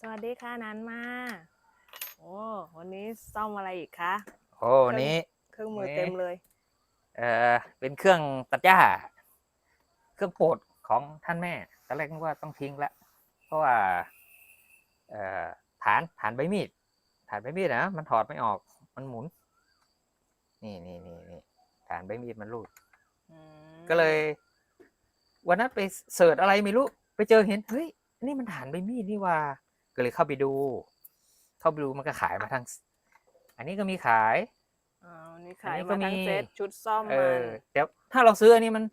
สวัสดีค่ะนันมา โอ้วันนี้ซ่อมอะไรอีกคะโอ้วันนี้ เครื่องมือวันนี้เต็มเลย เอ่อเป็นเครื่องตัดหญ้า เครื่องโปรดของท่านแม่ตอนแรกนึกว่าต้องทิ้งละเพราะว่าเอ่อฐานฐานใบมีดฐานใบมีดนะมันถอดไม่ออกมันหมุน นี่นี่นี่นี่ฐานใบมีดมันรูดอืมก็เลย วันนั้นไปเสิร์ชอะไรไม่รู้ ไปเจอเห็นเฮ้ยอันนี่มันฐานใบมีดนี่ว่า ก็เลยเข้าไปดู เข้าไปดูมันก็ขายมาทั้ง อันนี้ก็มีขายอ๋อวันนี้อัขานยนี้ก็มาทั้งมีเซตชุดซ่อมเอมัอนแต่ถ้าเราซื้ออันนี้มัน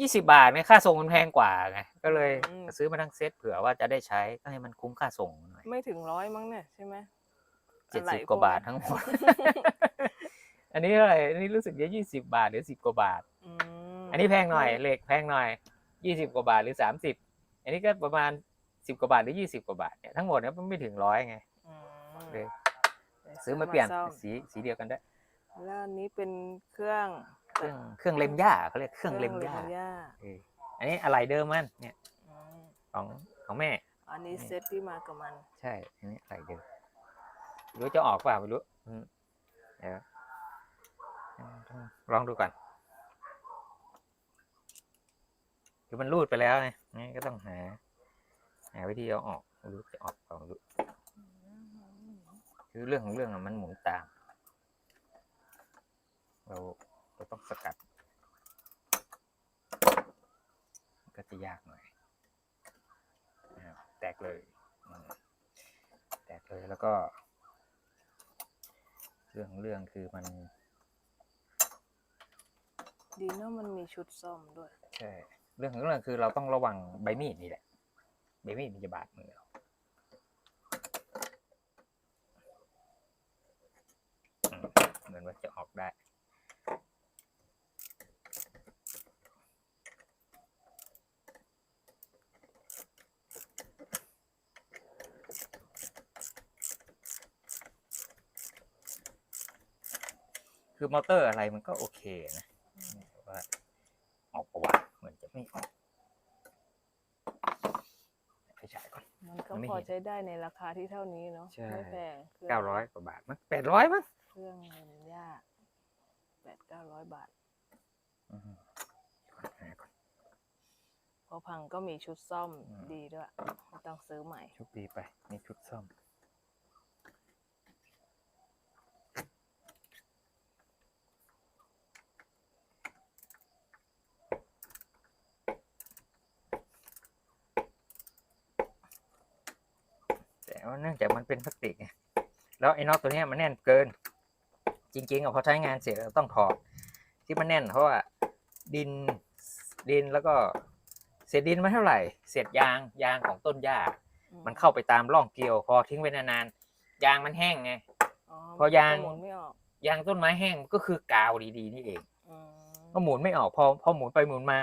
ยี่สิบาทเนี่ยค่าส่งมันแพงกว่าไงก็เลยอืมซื้อมาทั้งเซตเผื่อว่าจะได้ใช้ก็ให้มันคุ้มค่าส่งหน่อยไม่ถึงร้อยมั้งเนี่ยใช่ไหมเจ็ดอะไรสิบกว่าพวกบาททั้งหมด อันนี้เท่าไหร่อันนี้รู้สึกจะยี่สิบาทหรือสิบกว่าบาทอืมอันนี้แพงหน่อยเหล็กแพงหน่อยยี่สิบกว่าบาทหรือสามสิบอันนี้ก็ประมาณ สิบกว่าบาทหรือยี่สิบกว่าบาทเนี่ยทั้งหมดเนี่ยมันไม่ถึงร้อยไงอืมเลยซื้อมาเปลี่ยนซ่อมสีสีเดียวกันได้แล้วอันนี้เป็นเครื่องเครื่องเครื่องเล็มหญ้าเขาเรียกเครื่องเล็มหญ้าหญ้าเอออันนี้อะไรเดิมมันเนี่ยอืมของของแม่ อันนี้เซตที่มากับมัน ใช่ อันนี้ไหลเดิมไม่รู้จะออกเปล่าไม่รู้อืมเดี๋ยวต้องลองดูก่อนคือมันรูดไปแล้วไงงั้นก็ต้องหา หาวิธีเอาออกไม่รู้จะออกเปล่าไม่รู้คือเรื่องของเรื่องอะมันหมุนตาม เราเราต้องสกัด ก็จะยากหน่อยนะครับแตกเลยอืมแตกเลยแล้วก็ เรื่องของเรื่องคือมัน ดีเนาะมันมีชุดซ่อมด้วย ใช่ เรื่องของเรื่องคือเราต้องระวังใบมีดนี่แหละ ใบมีดมันจะบาดมือเราอืมเหมือนว่าจะออกได้คือมอเตอร์อะไรมันก็โอเคนะแต่ว่าออกประวัติเหมือนจะไม่ออกไปฉายก่อน มัน ก็มันไม่พอเห็นใช้ได้ในราคาที่เท่านี้เนาะใช่ไม่แพงคงเก้าร้อยกว่าบาทมั้งแปดร้อยมั้งเครื่องเงินยากแปดเก้าร้อยบาทอืมก่อนหาก่อนพอพังก็มีชุดซ่อมอืมดีด้วยไม่ต้องซื้อใหม่โชคดีไปนี่ชุดซ่อม เนื่องจากมันเป็นพลาสติกไงแล้วไอ้น็อตตัวเนี้ยมันแน่นเกิน จริงๆอะพอใช้งานเสร็จเราต้องถอดที่มันแน่น เพราะว่าดินดินแล้วก็เศษดินไม่เท่าไหร่เศษยางยางของต้นหญ้ามันเข้าไปตามร่องเกลียว พอทิ้งไว้นานๆยางมันแห้งไงพอยางมันก็หมุนไม่ออกยางต้นไม้แห้งก็คือกาวดีๆนี่เองอืมก็หมุนไม่ออกพอพอหมุนไปหมุนมา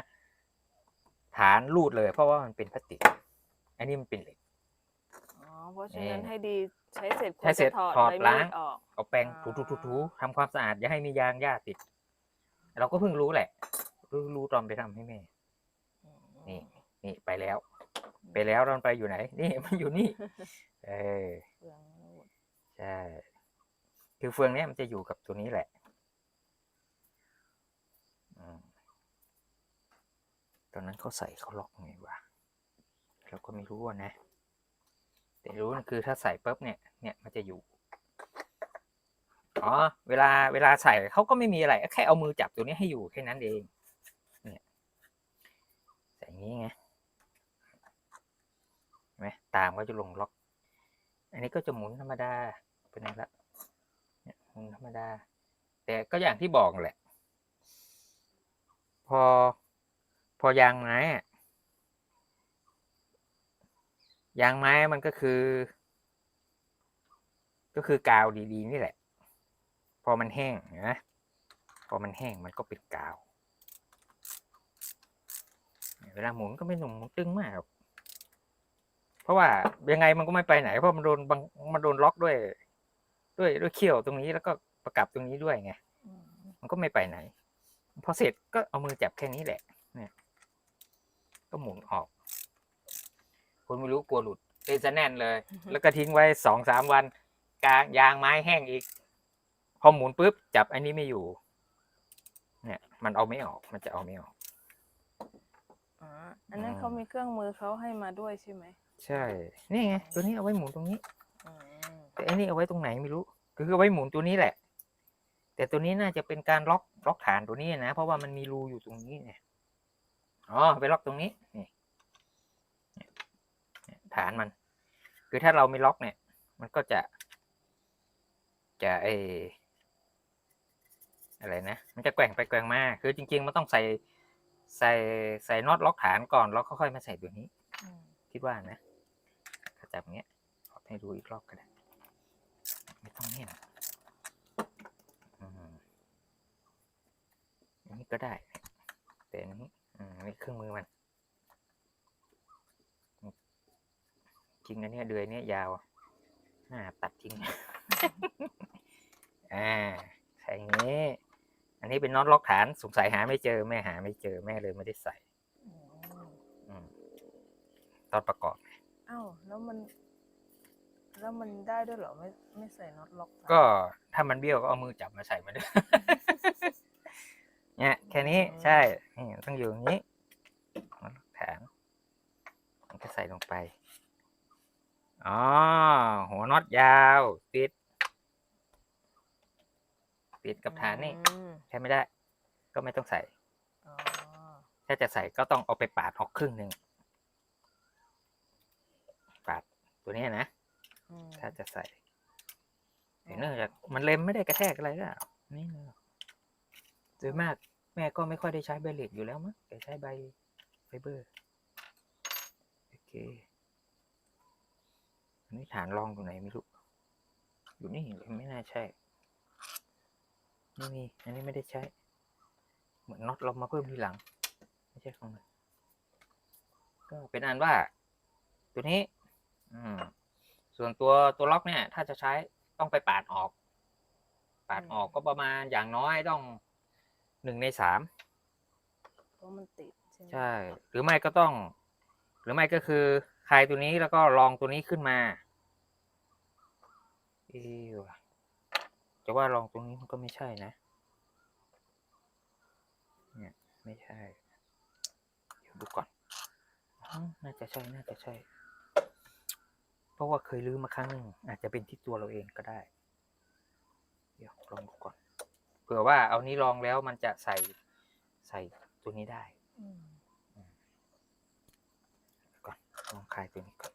ฐานรูดเลย เพราะว่ามันเป็นพลาสติก อันนี้มันเป็นเหล็กอ๋อ เพราะฉะนั้นเอ่อให้ดีใช้เสร็จควรใช้เสร็จจะถอดถอดใบมีล้างดออก เอาแปรงอ่าถูๆๆๆทำความสะอาดอย่าให้มียางหญ้าติด เราก็เพิ่งรู้แหละรู้รู้ตอนไปทำให้แม่อืมนี่ นี่ไปแล้ว ไปแล้วตอนไปอยู่ไหน นี่ มันอยู่นี่ เออเปลืองไม่หมดใช่ คือเฟืองเนี้ยมันจะอยู่กับตัวนี้แหละอืมตอนนั้นเขาใส่เขาล็อกไงวะเราก็ไม่รู้อะนะ แต่รู้นะคือถ้าใส่ปุ๊บเนี่ย เนี่ยมันจะอยู่ อ๋อ เวลาเวลาใส่เขาก็ไม่มีอะไรแค่เอามือจับตัวนี้ให้อยู่แค่นั้นเอง เนี่ยใส่อย่างนี้ไงเห็นไหมตามก็จะลงล็อก อันนี้ก็จะหมุนธรรมดาเป็นไงละเนี่ยหมุนธรรมดา แต่ก็อย่างที่บอกแหละ พอพอยางไม้อะ ยางไม้มันก็คือ ก็คือกาวดีๆ นี่แหละ พอมันแห้งนะพอมันแห้งมันก็เป็นกาว เวลาหมุนก็ไม่หนุ่มหมุนตึงมากหรอกเพราะว่ายังไงมันก็ไม่ไปไหน เพราะมันโดนบังมันโดนล็อกด้วย ด้วยด้วยเขี้ยวตรงนี้แล้วก็ประกับตรงนี้ด้วยไงมมันก็ไม่ไปไหน พอเสร็จก็เอามือจับแค่นี้แหละเนี่ยก็หมุนออก คนไม่รู้กลัวหลุดเป็นจะแน่นเลย แล้วก็ทิ้งไว้สองสามวันกางยางไม้แห้งอีก พอหมุนปุ๊บจับอันนี้ไม่อยู่ เนี่ย มันเอาไม่ออก มันจะเอาไม่ออก อ๋ออันนั้นอืมเขามีเครื่องมือเขาให้มาด้วยใช่ไหมใช่ นี่ไงตัวนี้เอาไว้หมุนตรงนี้ อืมแต่อันนี้เอาไว้ตรงไหนไม่รู้ ก็คือเอาไว้หมุนตัวนี้แหละ แต่ตัวนี้น่าจะเป็นการล็อกล็อกฐานตัวนี้นะ เพราะว่ามันมีรูอยู่ตรงนี้เนี่ยอ๋อไปล็อกตรงนี้นี่เนี่ยเนี่ย ฐานมัน คือถ้าเราไม่ล็อกเนี่ย มันก็จะ จะเออะไรนะ มันจะแกว่งไปแกว่งมา คือจริง ๆ มันต้องใส่ใส่ใส่น็อตล็อกฐานก่อนแล้วค่อยๆมาใส่ตัวนี้ คิดว่านะถ้าจับอย่างเงี้ยขอให้ดูอีกรอบก็ได้ ไม่ต้องเนี่ยนอันนี้ก็ได้ แต่อันนี้อืมนี่เครื่องมือมัน จริงอันเนี้ยเดือยเนี้ยยาวน่าตัดจริงอ่าใส่อย่างนี้ อันนี้เป็นน็อตล็อกฐานสงสัยหาไม่เจอแม่หาไม่เจอแม่เลยไม่ได้ใส่อืมอืมตอนประกอบอ้าวแล้วมัน แล้วมันได้ด้วยเหรอไม่ไม่ใส่น็อตล็อกอะก็ถ้ามันเบี้ยวก็เอามือจับมาใส่มาด้วยเนี่ยแค่นี้ใช่นี่ต้องอยู่อย่างนี้มันแขนมันก็ใส่ลงไป อ๋อหัวน็อตยาวติดติดกับฐานนี่อืมใช้ไม่ได้ ก็ไม่ต้องใส่ อ๋อถ้าจะใส่ก็ต้องเอาไปปาดออกครึ่งหนึ่งปาดตัวนี้นะ อืมถ้าจะใส่แต่เนื่องจากมันเล็มไม่ได้กระแทกอะไรก็นี่เนอะโดยมากแม่ก็ไม่ค่อยได้ใช้ใบเหล็กอยู่แล้วมั้งแต่ใช้ใบไฟเบอร์ โอเคอั นนี้ฐานรองตรงไหนไม่รู้ อยู่นี่ไม่น่าใช่ ไม่มี อันนี้ไม่ได้ใช้ เหมือนน็อตเรามาเพิ่มทีหลัง ไม่ใช่ของมันก็เป็นอันว่า ตัวนี้ อืม ส่วนตัวตัวล็อกเนี่ย ถ้าจะใช้ต้องไปปาดออก ปาดออกก็ประมาณอย่างน้อยต้องหนึ่งในสามเพราะมันติดใช่ไหมใช่ หรือไม่ก็ต้อง หรือไม่ก็คือคลายตัวนี้แล้วก็ลองตัวนี้ขึ้นมา เอวะจะว่าลองตรงนี้มันก็ไม่ใช่นะ เนี่ยไม่ใช่ เดี๋ยวดูก่อนอ๋อน่าจะใช่ น่าจะใช่ เพราะว่าเคยลืมมาครั้งหนึ่งอาจจะเป็นที่ตัวเราเองก็ได้ เดี๋ยวลองดูก่อน เผื่อว่าเอานี้ลองแล้วมันจะใส่ใส่ตัวนี้ได้อืมก่อนลองคลายตัวนี้ก่อน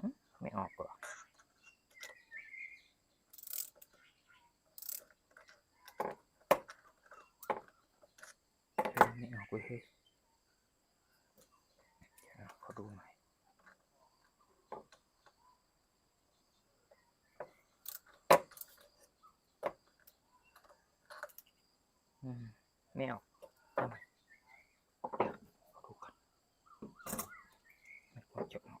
หึไม่ออกเหรอ เฮ้ยไม่ออกเว้ยเฮ้ยเดี๋ยวขอดูหน่อย อืมไม่เอาทำไมเดี๋ยวขอดูก่อนไม่ควรจะออก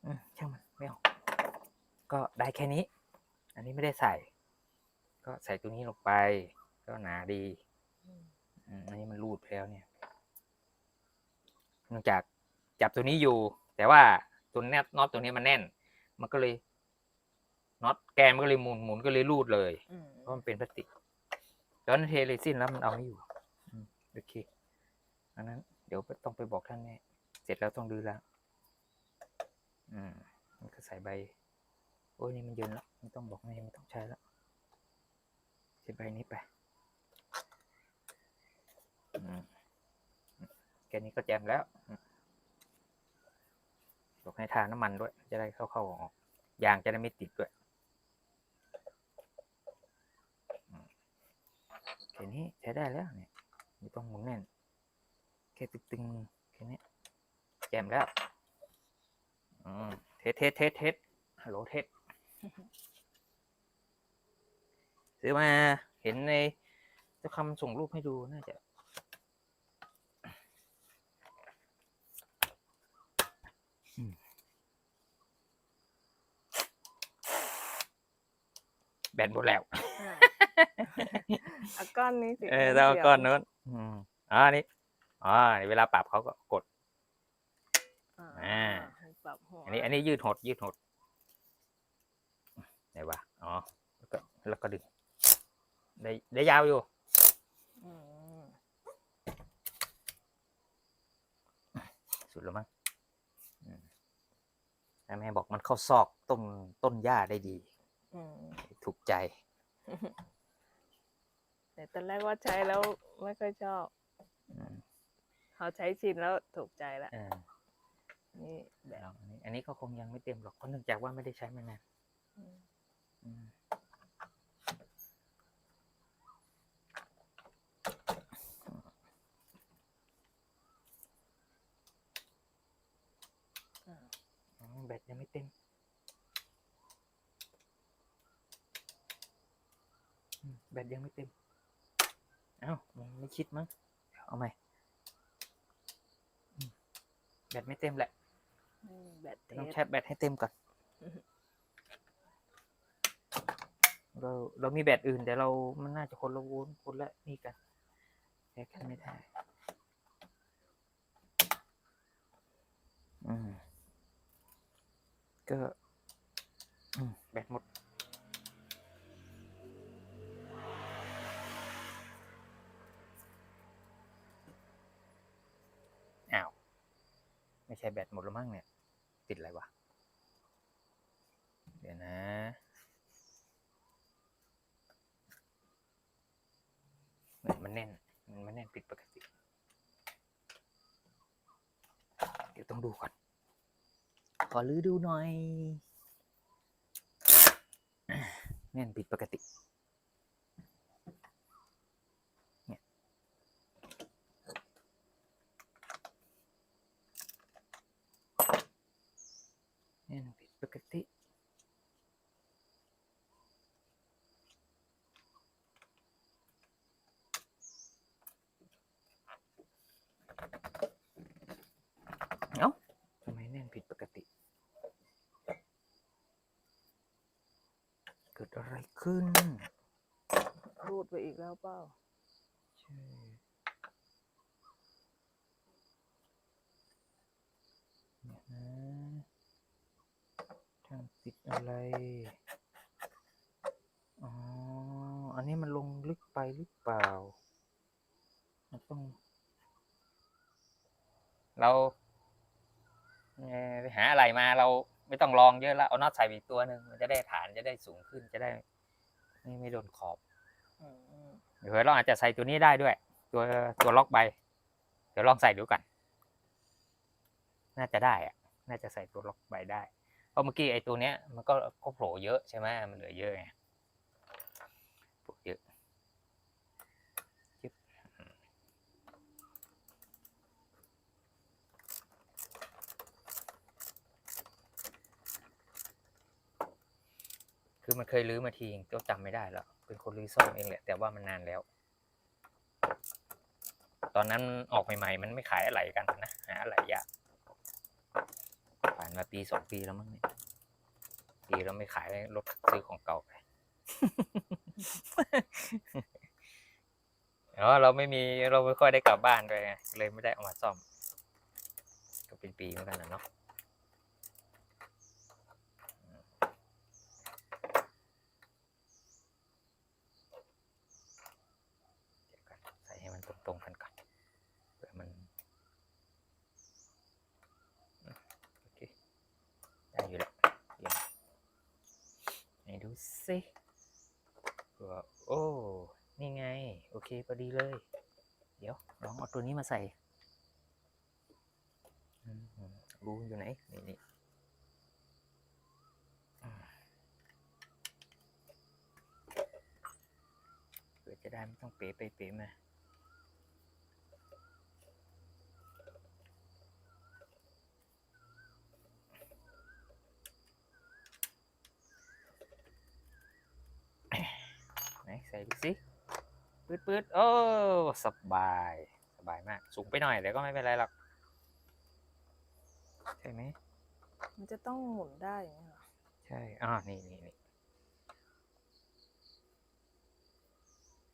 อืม ช่างมันไม่เอาก็ได้แค่นี้ อันนี้ไม่ได้ใส่ ก็ใส่ตัวนี้ลงไป ก็หนาดีอืมอืมอันนี้มันรูดไปแล้วเนี่ยเนื่องจากจับตัวนี้อยู่ แต่ว่าตัวเนี้ยน็อตตัวนี้มันแน่น มันก็เลยน็อตแกนมันก็เลยหมุนหมุนก็เลยรูดเลยอืมเพราะมันเป็นพลาสติกแล้วนั่นเทเรซินแล้วมันเอาไม่อยู่อืมโอเคอันนั้น เดี๋ยวต้องไปบอกท่านแม่เสร็จแล้วต้องดื้อแล้ว อืมมันก็ใส่ใบ โอ้ยนี่มันเย็นแล้วไม่ต้องบอกแม่ไม่ต้องใช้แล้วใช้ใบนี้ไปแค่นี้ก็แจมแล้วบอกให้ทาน้ำมันด้วย จะได้เข้าๆออกยางจะได้ไม่ติดด้วยแค่นี้ใช้ได้แล้วเนี่ยไม่ต้องหมุนแน่นแค่ตึงๆแค่นี้แจ่มแล้ว อืมเทสเทสเทสเทสฮัลโหลเทสซื้อมาเห็นในเจะคำส่งรูปให้ดูน่าจะอืมแบนหมดแล้วอ่าเอาก้อนนี้สิเออมัแล้วสียวก้อนนู้นอืมอ่านี่อ๋อนี่เวลาปรับเขาก็กดอ่าอ่า ปรับหัวอันนี้อันนี้ยืดหด ยืดหดไหนวะอ๋อแล้วก็แล้วก็ดึงได้ได้ยาวอยู่อืมสุดแล้วมั้งอืมแต่แม่บอกมันเข้าซอกต้นต้นหญ้าได้ดีอืมถูกใจ แต่ตอนแรกว่าใช้แล้วไม่ค่อยชอบอืมเขาใช้ชินแล้วถูกใจแล้วเออ นี่แบลบองอันนี้ อันนี้ก็คงยังไม่เต็มหรอกเพราะเนื่องจากว่าไม่ได้ใช้มานานอืม อืมอ๋อแบตยังไม่เต็มอืมแบตยังไม่เต็ม เอ้ามันไม่คิดมั้งเอาใหม่อืมแบตไม่เต็มแหละ แบตเทต้องสแชร์แบตให้เต็มก่อนอือฮึเราเรามีแบตอื่นแต่เรามันน่าจะคนละวนคนละนี่กันแยกกันไม่ได้อืมก็อืมแบตหมดอ้าว ไม่ใช่แบตหมดแล้วมั้งเนี่ย ติดอะไรวะ เดี๋ยวนะเหมือนมันแน่น มันแน่นผิดปกติ เดี๋ยวต้องดูก่อน ขอลื้อดูหน่อย แน่นผิดปกติ เนี่ยแน่นผิดปกติ เอ้าทำไมแน่นผิดปกติ เกิ ดอะไรขึ้นรูดไปอีกแล้วเปล่าใช่เนี่ยนะทางติดอะไร อ๋อ อันนี้มันลงลึกไปหรือเปล่า มันต้อง เราเอ่อไปหาอะไรมาเรา ไม่ต้องลองเยอะแล้วเอาน็อตใส่ไปอีกตัวหนึ่งมันจะได้ฐานจะได้สูงขึ้นจะได้ไม่ไม่โดนขอบอืมเดี๋ยวเราอาจจะใส่ตัวนี้ได้ด้วย ตัวตัวล็อกใบ เดี๋ยวลองใส่ดูกันน่าจะได้อะน่าจะใส่ตัวล็อกใบได้เพราะเมื่อกี้ไอ้ตัวเนี้ยมันก็ก็โผล่เยอะใช่ไหมมันเหลือเยอะไงโผล่เยอะจึ๊บอืม คือมันเคยรื้อมาทีก็จำไม่ได้แล้วเป็นคนรื้อซ่อมเองแหละ แต่ว่ามันนานแล้ว ตอนนั้นออกใหม่ๆ มันไม่ขายอะไรกันนะหาอะไรยากผ่านมาปีสองปีแล้วมั้งเนี่ยปีแล้วไม่ขายรถซื้อของเก่าไปเออเราไม่มีเราไม่ค่อยได้กลับบ้านด้วยเลยไม่ได้เอามาซ่อม ก็เป็นปีเหมือนกันนะเนาะอืมเดี๋ยวก่อนใส่ให้มันตรงๆกันก่อนเผื่อมันอืมโอเค ได้อยู่แล้วเยี่ยมไหนดู สิว่าโอ้ นี่ไง โอเคพอดีเลย เดี๋ยวลองเอาตัวนี้มาใส่อืมอืมรูอยู่ไหน นี่นี่เพื่อจะได้ไม่ต้องเป๋ไปเป๋มา ใส่ดูสิ ปืดปืดโอ้สบายสบายมาก สูงไปหน่อยแต่ก็ไม่เป็นไรหรอกใช่ไหมมันจะต้องหมุนได้อย่างนี้เหรอใช่อ่านี่นี่นี่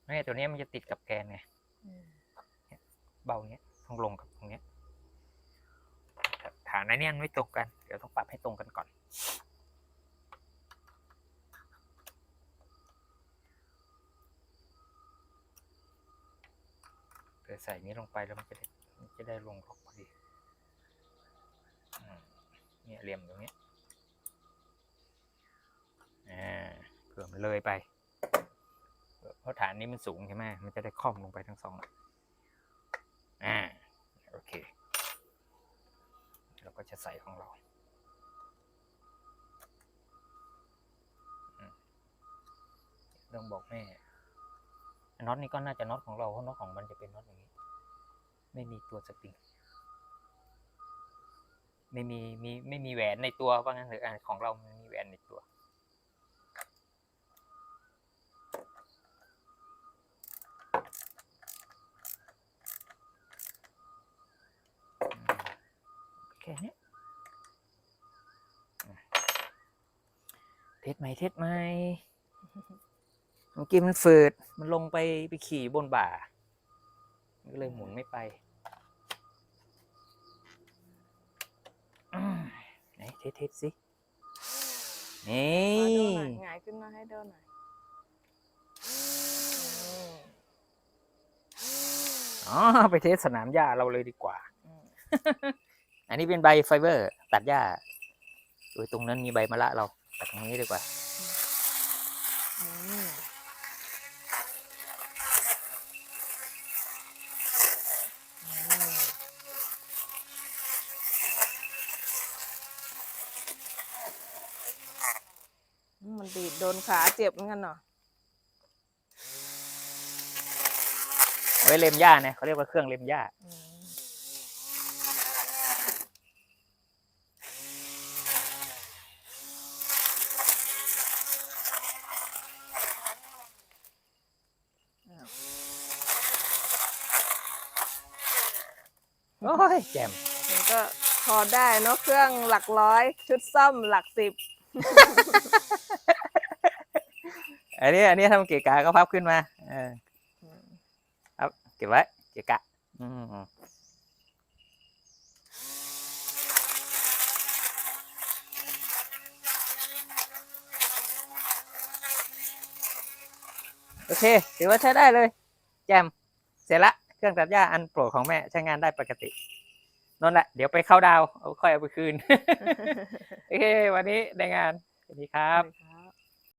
ไม่ตัวเนี้ยมันจะติดกับแกนไงอืมเบาเนี้ยต้องลงกับตรงเนี้ยฐานอันเนี้ยมันไม่ตรงกัน เดี๋ยวต้องปรับให้ตรงกันก่อน เดี๋ยว ใส่นี้ลงไปแล้วมันจะได้มันจะได้ลงล็อกพอดีเนี่ยเหลี่ยมตรงเนี้ยอ่าเผื่อมันเลยไปเพราะฐานนี้มันสูงใช่ไหมมันจะได้ค่อมลงไปทั้งสองอ่าโอเค เราก็จะใส่ของเราต้องบอกแม่ น็อตนี้ก็น่าจะน็อตของเราเพราะน็อตของมันจะเป็นน็อตอย่างนี้ ไม่มีตัวสปริงไม่มีมีไม่มีแหวนในตัวว่างั้นหรืออะของเรามันมีแหวนในตัวอืมแค่นี้เทสไหมเทสไหม เมื่อกี้มันฝืด มันลงไปไปขี่บนบ่ามันก็เลยหมุนไม่ไปอืมไหนเทสเทสสินี่ขอดูหน่อยหงายขึ้นมาให้ดูหน่อยอืมอ๋อไปเทสสนามหญ้าเราเลยดีกว่าอืมอันนี้เป็นใบไฟเบอร์ ตัดหญ้าโดยตรงนั้นมีใบมะละเราตัดตรงนี้ดีกว่า โดนขาเจ็บเหมือนกันเนาะไว้เล็มหญ้าเนี่ยเขาเรียกว่าเครื่องเล็มหญ้าอืมอ้าวโอ้ยแจ่มมันก็พอได้เนอะเครื่องหลักร้อย ชุดซ่อมหลักสิบ อันนี้อันนี้ทำเกะกะก็พับขึ้นมาเออครับเก็บไว้เกะกะอืมโอเค ถือว่าใช้ได้เลย แจม เสร็จละ เครื่องตัดหญ้าอันโปรดของแม่ใช้งานได้ปกตินั่นแหละ เดี๋ยวไปเข้าดาว เอาค่อยเอาไปคืน โอเค วันนี้ได้งาน สวัสดีครับครับ